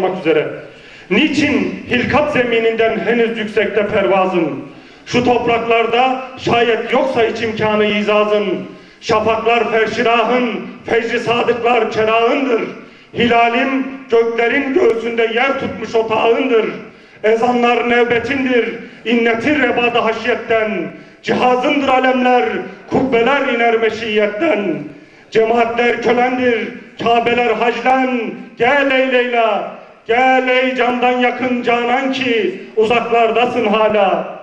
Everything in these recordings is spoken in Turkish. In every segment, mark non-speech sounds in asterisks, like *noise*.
olmak üzere. Niçin hilkat zemininden henüz yüksekte pervazın? Şu topraklarda şayet yoksa hiç imkanı izazın. Şafaklar ferşirahın, fecri sadıklar çerağındır. Hilalim göklerin göğsünde yer tutmuş otağındır. Ezanlar nevbetindir, inletir rebada haşyetten. Cihazındır alemler, kubbeler iner meşiyetten. Cemaatler kölendir, Kabeler haclen, gel ey Leyla, gel ey candan yakın canan ki uzaklardasın hala.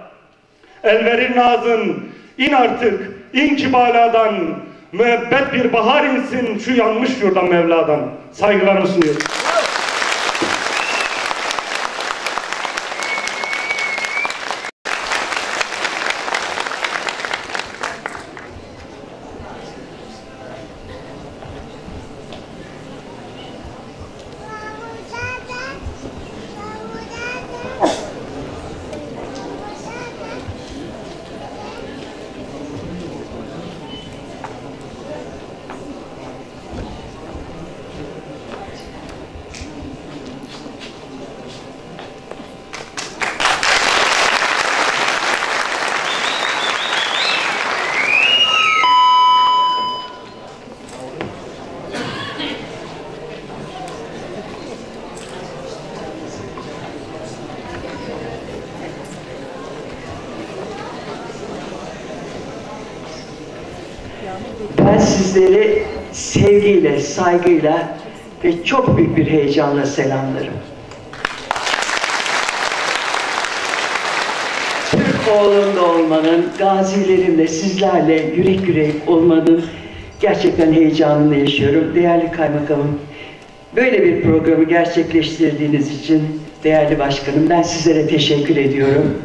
Elverin nazın, in artık, in ki baladan, müebbet bir bahar insin şu yanmış yurdan Mevla'dan. Saygılarımı sunuyorum. Ben sizleri sevgiyle, saygıyla ve çok büyük bir heyecanla selamlarım. Türk oğlunda olmanın, gazilerimle, sizlerle yürek yürek olmanın gerçekten heyecanını yaşıyorum. Değerli kaymakamım, böyle bir programı gerçekleştirdiğiniz için değerli başkanım ben sizlere teşekkür ediyorum.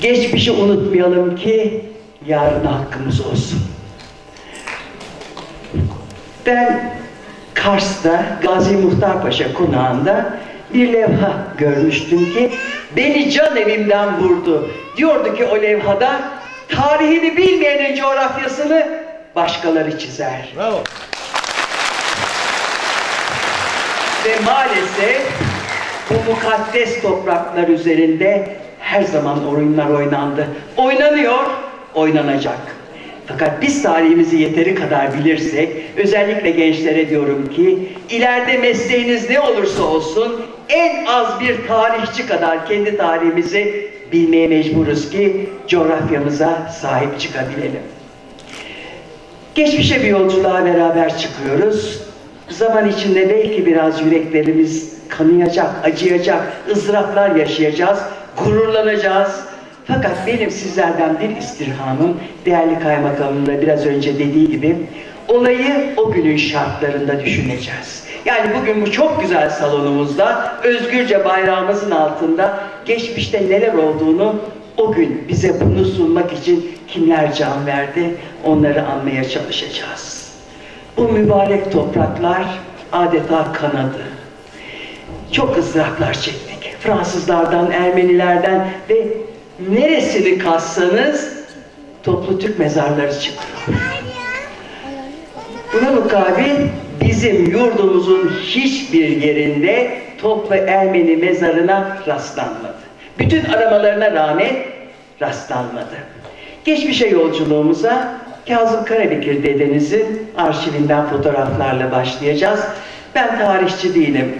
Geçmişi unutmayalım ki yarına hakkımız olsun. Ben Kars'ta Gazi Muhtar Paşa konağında bir levha görmüştüm ki beni can evimden vurdu. Diyordu ki o levhada tarihini bilmeyenin coğrafyasını başkaları çizer. Bravo. Ve maalesef bu mukaddes topraklar üzerinde her zaman oyunlar oynandı. Oynanıyor, oynanacak. Fakat biz tarihimizi yeteri kadar bilirsek, özellikle gençlere diyorum ki, ileride mesleğiniz ne olursa olsun, en az bir tarihçi kadar kendi tarihimizi bilmeye mecburuz ki, coğrafyamıza sahip çıkabilelim. Geçmişe bir yolculuğa beraber çıkıyoruz. Zaman içinde belki biraz yüreklerimiz kanayacak, acıyacak, ızdıraplar yaşayacağız, gururlanacağız. Fakat benim sizlerden bir istirhamım, değerli kaymakamım da biraz önce dediği gibi, olayı o günün şartlarında düşüneceğiz. Yani bugün bu çok güzel salonumuzda, özgürce bayrağımızın altında geçmişte neler olduğunu o gün bize bunu sunmak için kimler can verdi, onları anmaya çalışacağız. Bu mübarek topraklar adeta kanadı. Çok ızdıraplar çektik. Fransızlardan, Ermenilerden ve neresini kassanız toplu Türk mezarları çıkıyor. Buna mukabil bizim yurdumuzun hiçbir yerinde toplu Ermeni mezarına rastlanmadı. Bütün aramalarına rağmen rastlanmadı. Geçmişe yolculuğumuza Kazım Karabekir dedenizin arşivinden fotoğraflarla başlayacağız. Ben tarihçi değilim.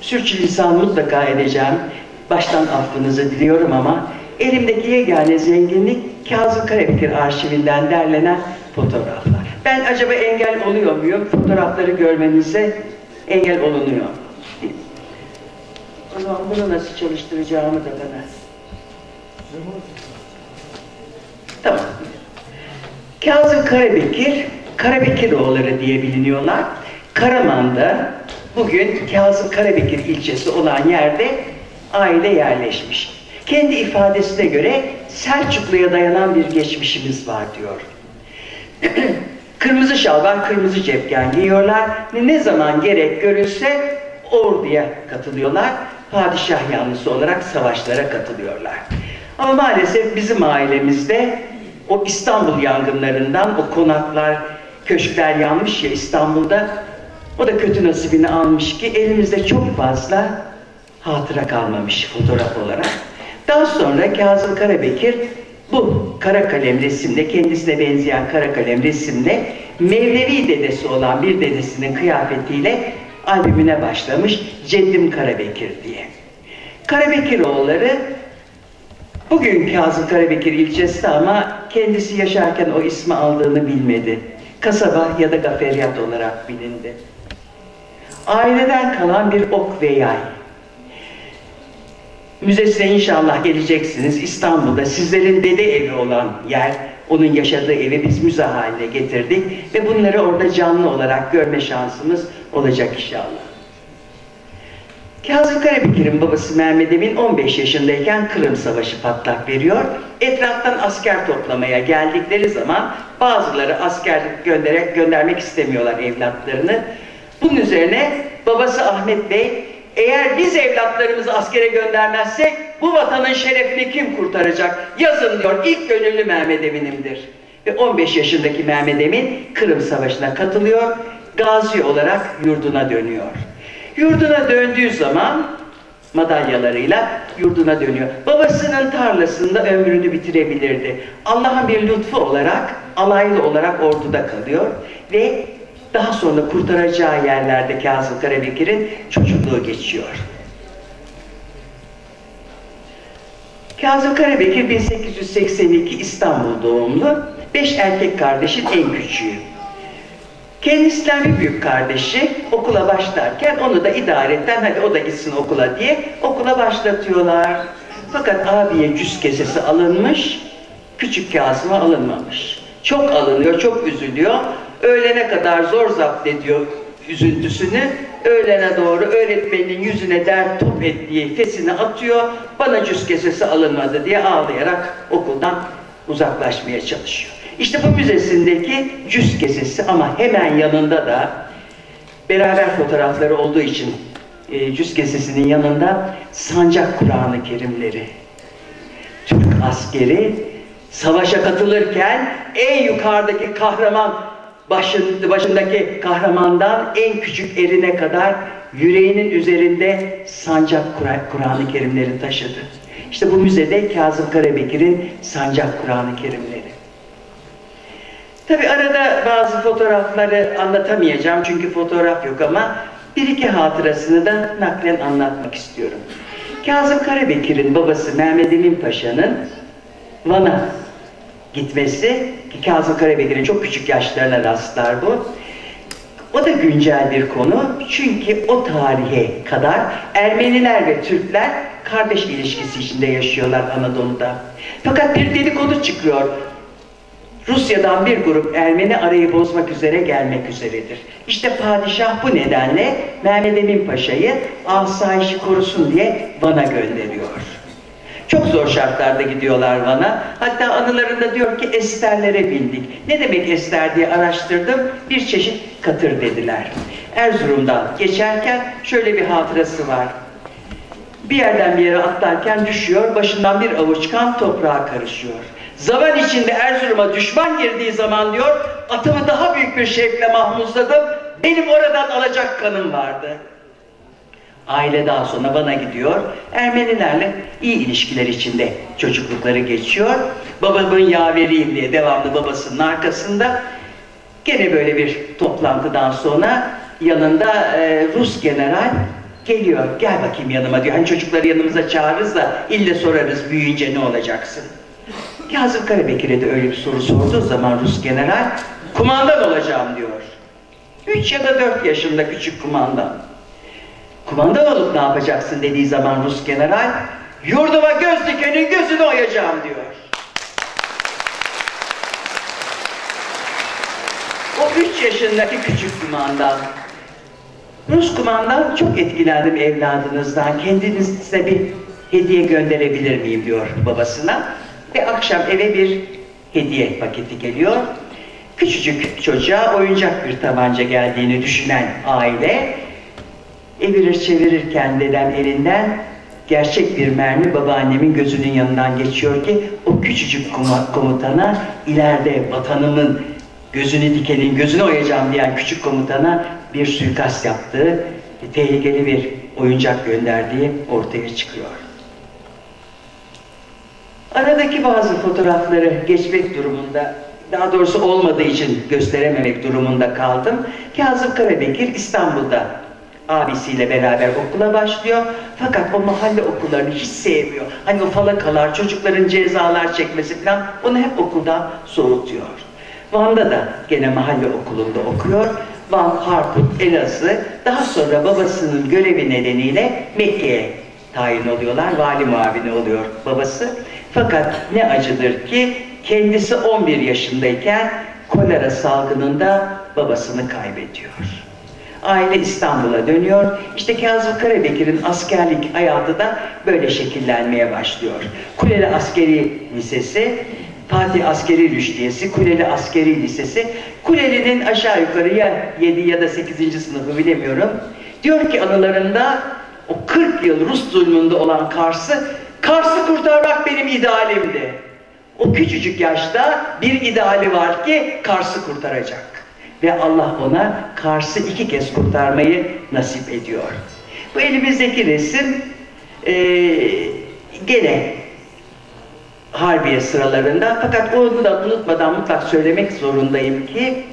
Sürçülisan mutlaka edeceğim. Baştan affınızı diliyorum ama elimdeki yegane zenginlik Kazım Karabekir arşivinden derlenen fotoğraflar. Ben acaba engel oluyor muyum? Fotoğrafları görmenize engel olunuyor. O zaman bunu nasıl çalıştıracağımı da bana. Tamam. Kazım Karabekir, Karabekiroğulları diye biliniyorlar. Karaman'da bugün Kazım Karabekir ilçesi olan yerde aile yerleşmiş. Kendi ifadesine göre Selçuklu'ya dayanan bir geçmişimiz var diyor. *clears throat* kırmızı şalvar, kırmızı cepken giyiyorlar. Ne zaman gerek görülse orduya katılıyorlar. Padişah yanlısı olarak savaşlara katılıyorlar. Ama maalesef bizim ailemizde o İstanbul yangınlarından o konaklar, köşkler yanmış ya İstanbul'da O da kötü nasibini almış ki elimizde çok fazla hatıra kalmamış fotoğraf olarak. Daha sonra Kazım Karabekir bu kara kalem resimle, kendisine benzeyen kara kalem resimle Mevlevi dedesi olan bir dedesinin kıyafetiyle albümüne başlamış Ceddim Karabekir diye. Karabekiroğulları bugün Kazım Karabekir ilçesi ama kendisi yaşarken o ismi aldığını bilmedi. Kasaba ya da gaferiyat olarak bilindi. Aileden kalan bir ok ve yay. Müzesine inşallah geleceksiniz. İstanbul'da sizlerin dede evi olan yer, onun yaşadığı evi biz müze haline getirdik ve bunları orada canlı olarak görme şansımız olacak inşallah. Kazım Karabekir'in babası Mehmet Emin 15 yaşındayken Kırım Savaşı patlak veriyor. Etraftan asker toplamaya geldikleri zaman bazıları askerlik göndererek göndermek istemiyorlar evlatlarını. Bunun üzerine babası Ahmet Bey eğer biz evlatlarımızı askere göndermezsek bu vatanın şerefini kim kurtaracak? Yazın diyor ilk gönüllü Mehmet Emin'imdir. Ve 15 yaşındaki Mehmet Emin Kırım Savaşı'na katılıyor. Gazi olarak yurduna dönüyor. Yurduna döndüğü zaman madalyalarıyla yurduna dönüyor. Babasının tarlasında ömrünü bitirebilirdi. Allah'ın bir lütfu olarak alaylı olarak orduda kalıyor ve daha sonra kurtaracağı yerlerde Kazım Karabekir'in çocukluğu geçiyor. Kazım Karabekir 1882 İstanbul doğumlu, beş erkek kardeşin en küçüğü. Kendisinden bir büyük kardeşi okula başlarken onu da idaretten hadi o da gitsin okula diye okula başlatıyorlar. Fakat abiye cüz kesesi alınmış, küçük Kazım'a alınmamış. Çok alınıyor, çok üzülüyor. Öğlene kadar zor zapt ediyor üzüntüsünü. Öğlene doğru öğretmenin yüzüne dert top ettiği fesini atıyor. Bana cüz kesesi alınmadı diye ağlayarak okuldan uzaklaşmaya çalışıyor. İşte bu müzesindeki cüz kesesi ama hemen yanında da beraber fotoğrafları olduğu için e, cüz kesesinin yanında sancak Kur'an-ı Kerimleri. Türk askeri savaşa katılırken en yukarıdaki kahraman başın, başındaki kahramandan en küçük erine kadar yüreğinin üzerinde sancak Kur'an-ı Kerimleri taşıdı. İşte bu müzede Kazım Karabekir'in sancak Kur'an-ı Kerimleri. Tabi arada bazı fotoğrafları anlatamayacağım çünkü fotoğraf yok ama bir iki hatırasını da naklen anlatmak istiyorum. Kazım Karabekir'in babası Mehmet Emin Paşa'nın Van'a gitmesi ki Kazım Karabekir'in çok küçük yaşlarına rastlar bu. O da güncel bir konu çünkü o tarihe kadar Ermeniler ve Türkler kardeş ilişkisi içinde yaşıyorlar Anadolu'da. Fakat bir dedikodu çıkıyor. Rusya'dan bir grup Ermeni arayı bozmak üzere gelmek üzeredir. İşte padişah bu nedenle Mehmet Emin Paşa'yı asayişi korusun diye Van'a gönderiyor. Çok zor şartlarda gidiyorlar Van'a. Hatta anılarında diyor ki esterlere bindik. Ne demek ester diye araştırdım. Bir çeşit katır dediler. Erzurum'dan geçerken şöyle bir hatırası var. Bir yerden bir yere atlarken düşüyor, başından bir avuç kan toprağa karışıyor. Zaman içinde Erzurum'a düşman girdiği zaman diyor, atımı daha büyük bir şevkle mahmuzladım, benim oradan alacak kanım vardı. Aile daha sonra bana gidiyor. Ermenilerle iyi ilişkiler içinde çocuklukları geçiyor. Babamın yaveriyim diye devamlı babasının arkasında. Gene böyle bir toplantıdan sonra yanında e, Rus general geliyor. Gel bakayım yanıma diyor. Hani çocukları yanımıza çağırırız da ille sorarız büyüyünce ne olacaksın? Kazım Karabekir'e de öyle bir soru sorduğu zaman Rus general kumandan olacağım diyor. Üç ya da dört yaşında küçük kumandan. Kumandan olup ne yapacaksın dediği zaman Rus general yurduma göz dikenin gözünü oyacağım diyor. O üç yaşındaki küçük kumandan Rus kumandan çok etkilendim evladınızdan. Kendinize bir hediye gönderebilir miyim diyor babasına. Ve akşam eve bir hediye paketi geliyor. Küçücük çocuğa oyuncak bir tabanca geldiğini düşünen aile evirir çevirirken dedem elinden gerçek bir mermi babaannemin gözünün yanından geçiyor ki o küçücük komutana ileride vatanımın gözünü dikenin gözünü oyacağım diyen küçük komutana bir suikast yaptığı, tehlikeli bir oyuncak gönderdiği ortaya çıkıyor. Aradaki bazı fotoğrafları geçmek durumunda, daha doğrusu olmadığı için gösterememek durumunda kaldım. Kazım Karabekir İstanbul'da abisiyle beraber okula başlıyor. Fakat o mahalle okullarını hiç sevmiyor. Hani o falakalar, çocukların cezalar çekmesi falan onu hep okuldan soğutuyor. Van'da da gene mahalle okulunda okuyor. Van, Harput, Elazığ. Daha sonra babasının görevi nedeniyle Mekke'ye tayin oluyorlar. Vali muavini oluyor babası. Fakat ne acıdır ki kendisi 11 yaşındayken kolera salgınında babasını kaybediyor. Aile İstanbul'a dönüyor. İşte Kazım Karabekir'in askerlik hayatı da böyle şekillenmeye başlıyor. Kuleli Askeri Lisesi, Fatih Askeri Rüştiyesi, Kuleli Askeri Lisesi. Kuleli'nin aşağı yukarı ya 7 ya da 8. sınıfı bilemiyorum. Diyor ki anılarında o 40 yıl Rus zulmünde olan Kars'ı, Kars'ı kurtarmak benim idealimdi. O küçücük yaşta bir ideali var ki Kars'ı kurtaracak. Ve Allah ona Kars'ı iki kez kurtarmayı nasip ediyor. Bu elimizdeki resim e, gene Harbiye sıralarında fakat onu da unutmadan mutlak söylemek zorundayım ki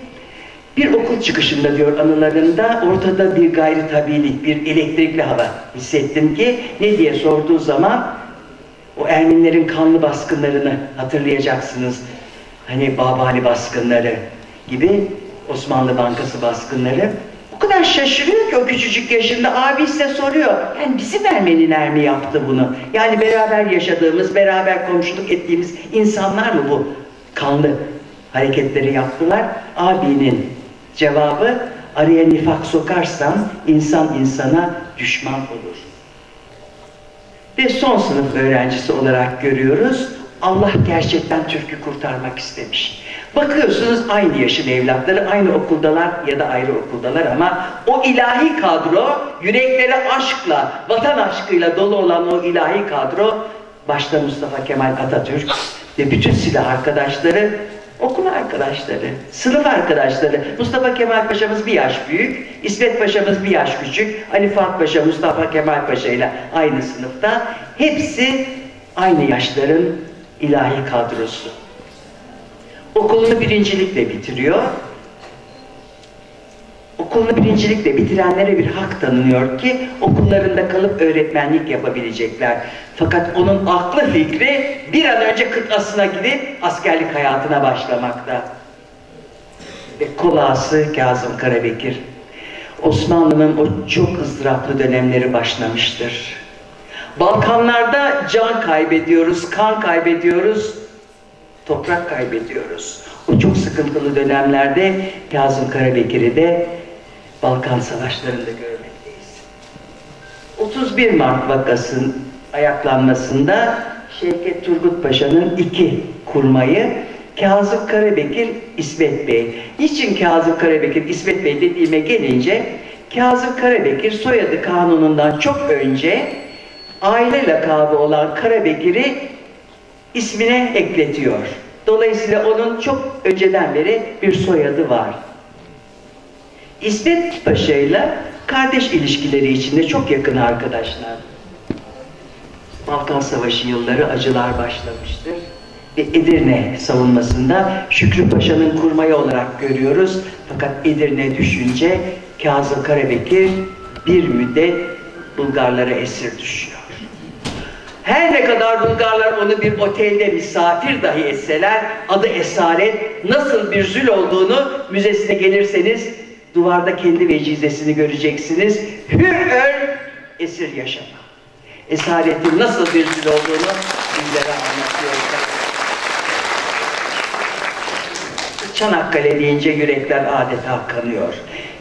bir okul çıkışında diyor anılarında ortada bir gayri tabiilik, bir elektrikli hava hissettim ki ne diye sorduğu zaman o Ermenilerin kanlı baskınlarını hatırlayacaksınız. Hani Babali baskınları gibi Osmanlı Bankası baskınları. O kadar şaşırıyor ki o küçücük yaşında abi ise soruyor. Yani bizim Ermeniler mi yaptı bunu? Yani beraber yaşadığımız, beraber komşuluk ettiğimiz insanlar mı bu kanlı hareketleri yaptılar? Abinin cevabı araya nifak sokarsan insan insana düşman olur. Ve son sınıf öğrencisi olarak görüyoruz. Allah gerçekten Türk'ü kurtarmak istemiş. Bakıyorsunuz aynı yaşın evlatları, aynı okuldalar ya da ayrı okuldalar ama o ilahi kadro, yürekleri aşkla, vatan aşkıyla dolu olan o ilahi kadro, başta Mustafa Kemal Atatürk ve bütün silah arkadaşları, okul arkadaşları, sınıf arkadaşları. Mustafa Kemal Paşa'mız bir yaş büyük, İsmet Paşa'mız bir yaş küçük, Ali Fuat Paşa, Mustafa Kemal Paşa ile aynı sınıfta. Hepsi aynı yaşların ilahi kadrosu. Okulunu birincilikle bitiriyor. Okulunu birincilikle bitirenlere bir hak tanınıyor ki okullarında kalıp öğretmenlik yapabilecekler. Fakat onun aklı fikri bir an önce kıtlasına gidip askerlik hayatına başlamakta. Ve kolası Kazım Karabekir. Osmanlı'nın o çok ızdıraplı dönemleri başlamıştır. Balkanlarda can kaybediyoruz, kan kaybediyoruz, toprak kaybediyoruz. O çok sıkıntılı dönemlerde Kazım Karabekir'i de Balkan Savaşları'nda görmekteyiz. 31 Mart vakasının ayaklanmasında Şevket Turgut Paşa'nın iki kurmayı Kazım Karabekir, İsmet Bey. Niçin Kazım Karabekir, İsmet Bey dediğime gelince Kazım Karabekir soyadı kanunundan çok önce aile lakabı olan Karabekir'i ismine ekletiyor. Dolayısıyla onun çok önceden beri bir soyadı var. İsmet Paşa ile kardeş ilişkileri içinde çok yakın arkadaşlar. Balkan Savaşı yılları acılar başlamıştır. Ve Edirne savunmasında Şükrü Paşa'nın kurmayı olarak görüyoruz. Fakat Edirne düşünce Kazım Karabekir bir müddet Bulgarlara esir düşüyor. Her ne kadar Bulgarlar onu bir otelde misafir dahi etseler adı esaret nasıl bir zül olduğunu müzesine gelirseniz duvarda kendi vecizesini göreceksiniz. Hür öl esir yaşama. Esaretin nasıl bir zül olduğunu bizlere anlatıyor. Çanakkale deyince yürekler adeta kanıyor.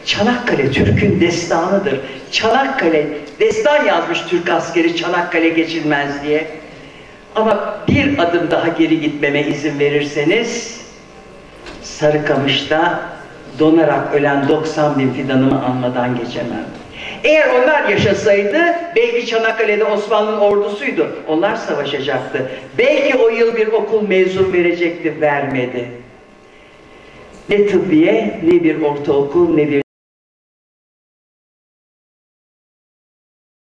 Çanakkale Türk'ün destanıdır. Çanakkale, destan yazmış Türk askeri Çanakkale geçilmez diye. Ama bir adım daha geri gitmeme izin verirseniz Sarıkamış'ta donarak ölen 90 bin fidanımı anmadan geçemem. Eğer onlar yaşasaydı belki Çanakkale'de Osmanlı'nın ordusuydu. Onlar savaşacaktı. Belki o yıl bir okul mezun verecekti, vermedi. ne tıbbiye, ne bir ortaokul, ne bir